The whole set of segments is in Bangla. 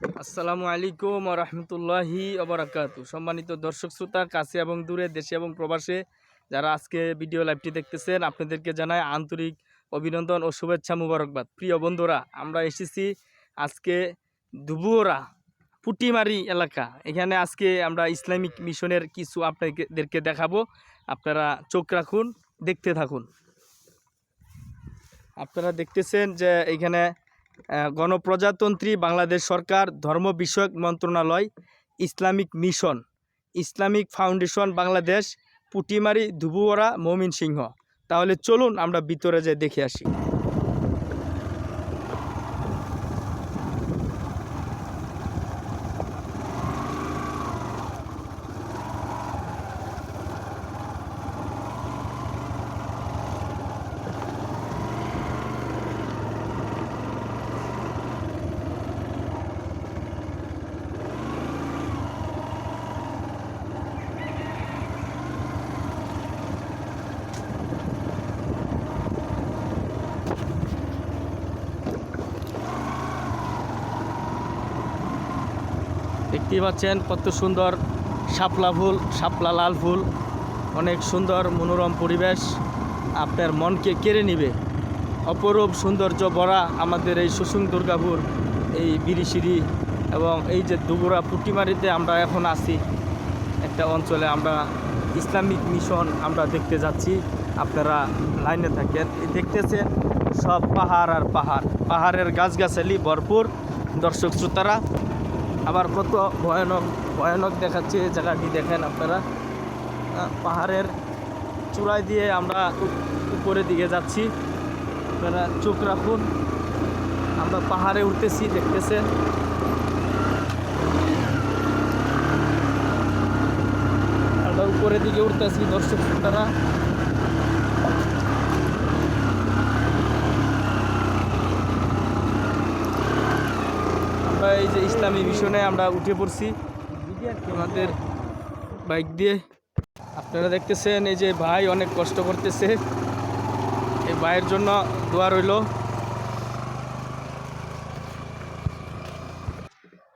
আসসালামু আলাইকুম রহমতুল্লাহি অবরাকাত সম্মানিত দর্শক শ্রোতা, কাছে এবং দূরে, দেশে এবং প্রবাসে যারা আজকে ভিডিও লাইভটি দেখতেছেন, আপনাদেরকে জানাই আন্তরিক অভিনন্দন ও শুভেচ্ছা মুবারকবাদ। প্রিয় বন্ধুরা, আমরা এসেছি আজকে দুবুরা পুটিমারি এলাকা। এখানে আজকে আমরা ইসলামিক মিশনের কিছু আপনাদেরকে দেখাবো। আপনারা চোখ রাখুন, দেখতে থাকুন। আপনারা দেখতেছেন যে এখানে গণপ্রজাতন্ত্রী বাংলাদেশ সরকার, ধর্ম বিষয়ক মন্ত্রণালয়, Islamic mission, Islamic foundation Bangladesh, Putimari Dhubuara Mymensingh. তাহলে চলুন আমরা ভিতরে যে দেখে আসি। দেখতেই পাচ্ছেন কত সুন্দর শাপলা ফুল, শাপলা লাল ফুল, অনেক সুন্দর মনোরম পরিবেশ। আপনার মনকে কেড়ে নিবে। অপরূপ সৌন্দর্য ভরা আমাদের এই সুসুং দুর্গাপুর, এই বিরিশিরি এবং এই যে দুবুরা পুটিমারিতে আমরা এখন আছি। একটা অঞ্চলে আমরা ইসলামিক মিশন আমরা দেখতে যাচ্ছি। আপনারা লাইনে থাকেন। দেখতেছেন সব পাহাড় আর পাহাড়। পাহাড়ের গাছগাছালি ভরপুর। দর্শক শ্রোতারা আবার কত ভয়ানক ভয়ানক দেখাচ্ছে জায়গাটি দেখেন আপনারা। পাহাড়ের চূড়ায় দিয়ে আমরা উপ- উপরের দিকে যাচ্ছি। আপনারা চোখ রাখুন। আমরা পাহাড়ে উঠতেছি, দেখতেছেন। আমরা উপরের দিকে উঠতেছি দর্শক শ্রোতারা আমরা এই যে ইসলামী মিশনে আমরা উঠে পড়ছি। আমাদের বাইক দিয়ে। আপনারা দেখতেছেন এই যে ভাই অনেক কষ্ট করতেছে। এই ভাইয়ের জন্য দোয়া রইল।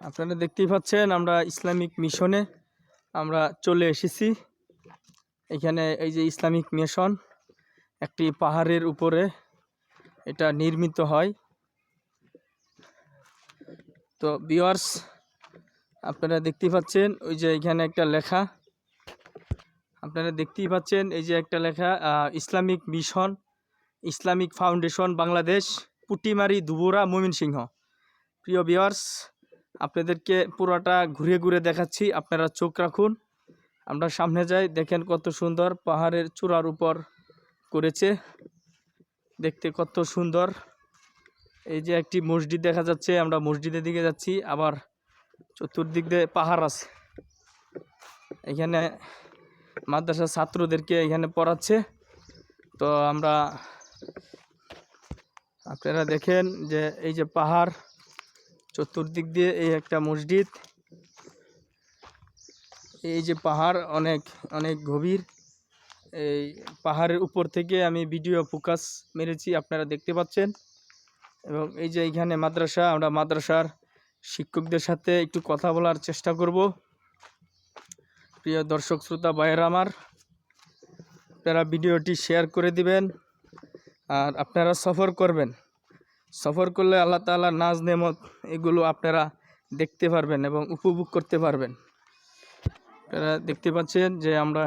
আপনারা দেখতেই পাচ্ছেন আমরা ইসলামিক মিশনে আমরা চলে এসেছি। এখানে এই যে ইসলামিক মিশন, একটি পাহাড়ের উপরে এটা নির্মিত হয়। তো বিওয়ার্স আপনারা দেখতেই পাচ্ছেন, ওই যে এখানে একটা লেখা। আপনারা দেখতেই পাচ্ছেন, এই যে একটা লেখা Islamic mission, Islamic foundation Bangladesh, Putimari, Dhubura Mymensingh প্রিয় বিওয়ার্স আপনাদেরকে পুরোটা ঘুরে ঘুরে দেখাচ্ছি, আপনারা চোখ রাখুন। আমরা সামনে যাই, দেখেন কত সুন্দর পাহাড়ের চূড়ার উপর করেছে। দেখতে কত সুন্দর। এই যে একটি মসজিদ দেখা যাচ্ছে, আমরা মসজিদের দিকে যাচ্ছি, আবার চতুর্দিক দিয়ে পাহাড় আছে। এখানে মাদ্রাসার ছাত্রদেরকে এখানে পড়াচ্ছে। তো আমরা আপনারা দেখেন যে এই যে পাহাড়, চতুর্দিক দিয়ে এই একটা মসজিদ। এই যে পাহাড় অনেক অনেক গভীর। এই পাহাড়ের উপর থেকে আমি ভিডিও ফোকাস মেরেছি, আপনারা দেখতে পাচ্ছেন। এবং এই যে এইখানে মাদ্রাসা, আমরা মাদ্রাসার শিক্ষকদের সাথে একটু কথা বলার চেষ্টা করব। প্রিয় দর্শক, শ্রোতা, ভাইয়েরা আমার, আপনারা ভিডিওটি শেয়ার করে দিবেন আর আপনারা সফর করবেন। সফর করলে আল্লাহ তাআলা নাজ নেমত এগুলো আপনারা দেখতে পারবেন এবং উপভোগ করতে পারবেন। আপনারা দেখতে পাচ্ছেন যে আমরা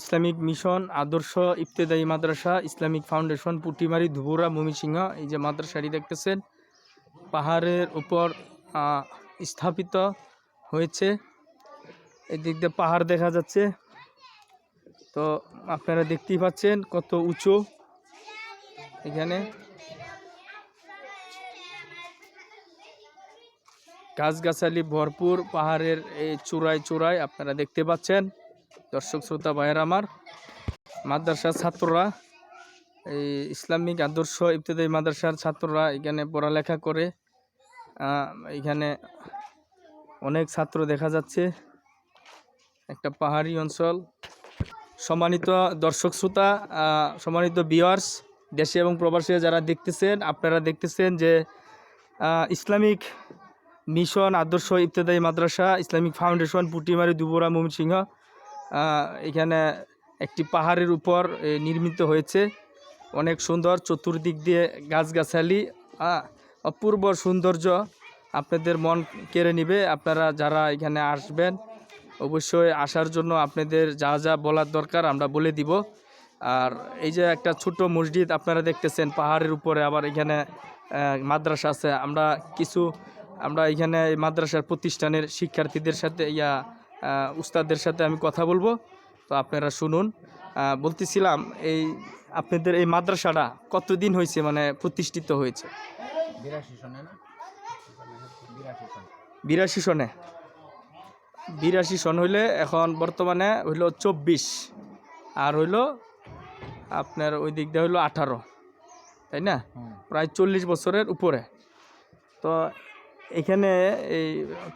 ইসলামিক মিশন, আদর্শ ইফতেদায়ী মাদ্রাসা, ইসলামিক ফাউন্ডেশন, পুটিমারি, ধুবুরা, ময়মনসিংহ, এই যে মাদ্রাসাটি দেখতেছেন, পাহাড়ের উপর স্থাপিত হয়েছে। এদিক দিয়ে পাহাড় দেখা যাচ্ছে। তো আপনারা দেখতেই পাচ্ছেন কত উঁচু এখানে। গাছগাছালি ভরপুর, পাহাড়ের এই চূড়ায় চূড়ায় আপনারা দেখতে পাচ্ছেন। দর্শক শ্রোতা ভাইয়ের আমার মাদ্রাসার ছাত্ররা এই ইসলামিক আদর্শ ইবতদায়ী মাদ্রাসার ছাত্ররা এখানে পড়ালেখা করে এখানে অনেক ছাত্র দেখা যাচ্ছে। একটা পাহাড়ি অঞ্চল। সম্মানিত দর্শক শ্রোতা সম্মানিত বিয়ার্স দেশে এবং প্রবাসে যারা দেখতেছেন আপনারা দেখতেছেন যে ইসলামিক মিশন আদর্শ ইত্যাদি মাদ্রাসা ইসলামিক ফাউন্ডেশন পুটিমারি দুবরা আহ, এখানে একটি পাহাড়ের উপর নির্মিত হয়েছে। অনেক সুন্দর, চতুর্দিক দিয়ে গাছগাছালি অপূর্ব সৌন্দর্য। আপনাদের মন কেড়ে নিবে, আপনারা যারা এখানে আসবেন, অবশ্যই আসার জন্য আপনাদের যা যা বলার দরকার আমরা বলে দিব। আর এই যে একটা ছোট মসজিদ আপনারা দেখতেছেন, পাহাড়ের উপরে আবার এখানে মাদ্রাসা আছে। আমরা কিছু, আমরা এখানে মাদ্রাসার প্রতিষ্ঠানের শিক্ষার্থীদের সাথে ইয়া আহ, উস্তাদদের সাথে আমি কথা বলব। তো আপনারা শুনুন। বলতেছিলাম এই আপনাদের এই মাদ্রাসাটা কতদিন হয়েছে? মানে প্রতিষ্ঠিত হয়েছে? বিরাশি সনে বিরাশি সন। হইলে এখন বর্তমানে হইল চব্বিশ। আর হইল আপনার ওই দিক দিয়ে হইল আঠারো। তাই না? প্রায় চল্লিশ বছরের উপরে। তো এখানে এই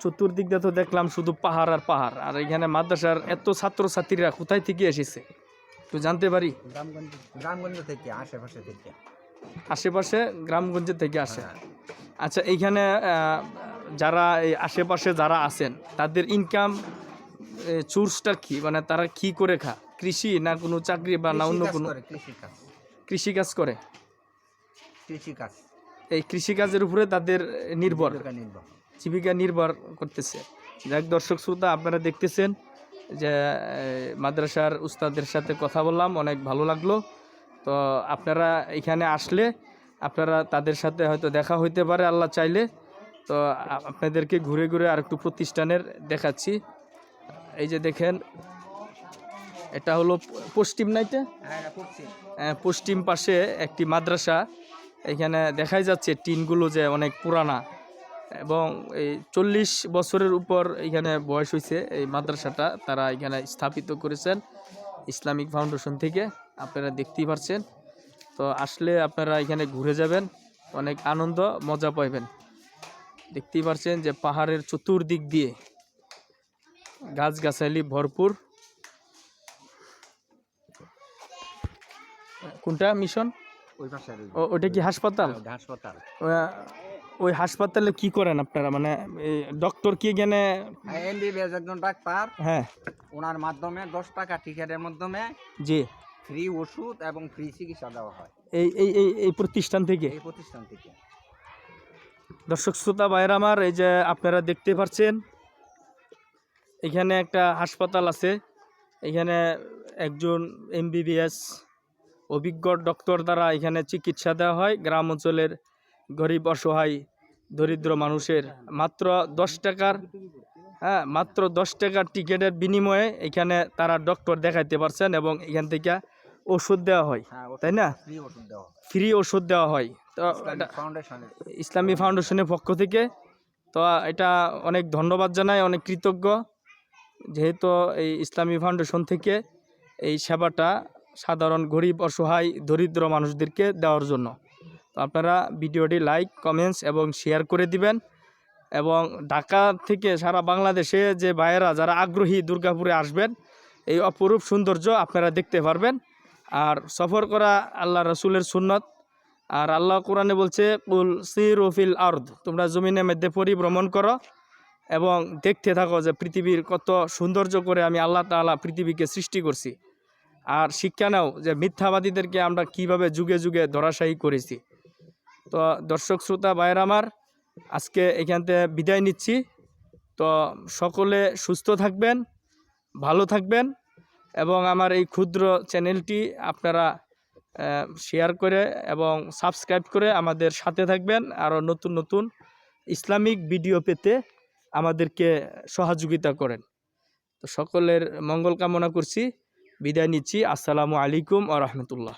চতুর্দিক দিয়ে তো দেখলাম শুধু পাহাড় আর পাহাড়। আর এখানে মাদ্রাসার এত ছাত্রছাত্রীরা কোথায় থেকে এসেছে? তো জানতে পারি? গ্রামগঞ্জ গ্রামগঞ্জ থেকে আশেপাশে থেকে। আশেপাশে? গ্রামগঞ্জে থেকে আসে। হ্যাঁ। আচ্ছা এইখানে যারা এই আশেপাশে যারা আছেন তাদের ইনকাম সোর্সটা কি? মানে তারা কি করে খা? কৃষি না কোনো চাকরি বা না অন্য কোনো? কৃষিকাজ কৃষিকাজ করে? কৃষিকাজ এই কৃষিকাজের উপরে তাদের নির্ভর জীবিকা নির্ভর। করতেছে। যাক দর্শক শ্রোতা আপনারা দেখতেছেন যে মাদ্রাসার উস্তাদের সাথে কথা বললাম অনেক ভালো লাগল। তো আপনারা এখানে আসলে আপনারা তাদের সাথে হয়তো দেখা হইতে পারে আল্লাহ চাইলে। তো আপনাদেরকে ঘুরে ঘুরে আর একটু প্রতিষ্ঠানের দেখাচ্ছি। এই যে দেখেন এটা হলো পশ্চিম নাইটে হ্যাঁ আহ, পশ্চিম পাশে একটি মাদ্রাসা। এখানে দেখাই যাচ্ছে টিনগুলো যে অনেক পুরানা। এবং এই চল্লিশ বছরের উপর এখানে বয়স হয়েছে এই মাদ্রাসাটা, তারা এখানে স্থাপিত করেছেন ইসলামিক ফাউন্ডেশন থেকে। আপনারা দেখতেই পারছেন। তো আসলে আপনারা এখানে ঘুরে যাবেন, অনেক আনন্দ, মজা পাইবেন। দেখতেই পারছেন যে পাহাড়ের চতুর্দিক দিয়ে গাছগাছালি ভরপুর। কোনটা? মিশন? ওই পাশে ওটা কি হাসপাতাল? হাসপাতাল। ওই হাসপাতালে কি করেন আপনারা? মানে ডক্টর কি এখানে? এমবিবিএস একজন ডাক্তার। হ্যাঁ। ওনার মাধ্যমে দশ টাকা টিকেটের মাধ্যমে জি। ফ্রি ওষুধ এবং ফ্রি চিকিৎসা দেওয়া হয়। এই এই এই এই প্রতিষ্ঠান থেকে? এই প্রতিষ্ঠান থেকে। দর্শক শ্রোতা ভাইয়ের আমার এই যে আপনারা দেখতে পাচ্ছেন এখানে একটা হাসপাতাল আছে। এখানে একজন এমবিবিএস অভিজ্ঞ ডক্টর দ্বারা এখানে চিকিৎসা দেওয়া হয়। গ্রাম অঞ্চলের গরিব অসহায় দরিদ্র মানুষের মাত্র দশ টাকার হ্যাঁ মাত্র দশ টাকার টিকিটের বিনিময়ে এখানে তারা ডক্টর দেখাইতে পারছেন এবং এখান থেকে ওষুধ দেওয়া হয় হ্যাঁ তাই না? ফ্রি ওষুধ দেওয়া হয়। তো ইসলামী ফাউন্ডেশনের পক্ষ থেকে তো এটা অনেক ধন্যবাদ জানাই অনেক কৃতজ্ঞ। যেহেতু এই ইসলামী ফাউন্ডেশন থেকে এই সেবাটা সাধারণ, গরিব, অসহায়, দরিদ্র মানুষদেরকে দেওয়ার জন্য। আপনারা ভিডিওটি লাইক, কমেন্টস এবং শেয়ার করে দিবেন এবং ঢাকা থেকে সারা বাংলাদেশে যে ভাইয়েরা, যারা আগ্রহী দুর্গাপুরে আসবেন, এই অপরূপ সৌন্দর্য আপনারা দেখতে পারবেন। আর সফর করা আল্লাহ রসুলের সুন্নত। আর আল্লাহ কোরআনে বলছে, কুল সির ফিল আর্দ তোমরা জমিনের মধ্যে পরিভ্রমণ করো এবং দেখতে থাকো যে পৃথিবীর কত সৌন্দর্য করে আমি আল্লাহ তাআলা পৃথিবীকে সৃষ্টি করছি। আর শিক্ষা নাও যে মিথ্যাবাদীদেরকে আমরা কীভাবে যুগে যুগে ধরাশায়ী করেছি। তো দর্শক, শ্রোতা, ভাইয়ের আমার, আজকে এখানতে বিদায় নিচ্ছি। তো সকলে সুস্থ থাকবেন, ভালো থাকবেন এবং আমার এই ক্ষুদ্র চ্যানেলটি আপনারা শেয়ার করে এবং সাবস্ক্রাইব করে আমাদের সাথে থাকবেন। আরও নতুন নতুন ইসলামিক ভিডিও পেতে আমাদেরকে সহযোগিতা করেন। তো সকলের মঙ্গল কামনা করছি। বিদায় নিচ্ছি। আসসালামু আলাইকুম আ রহমতুল্লাহ।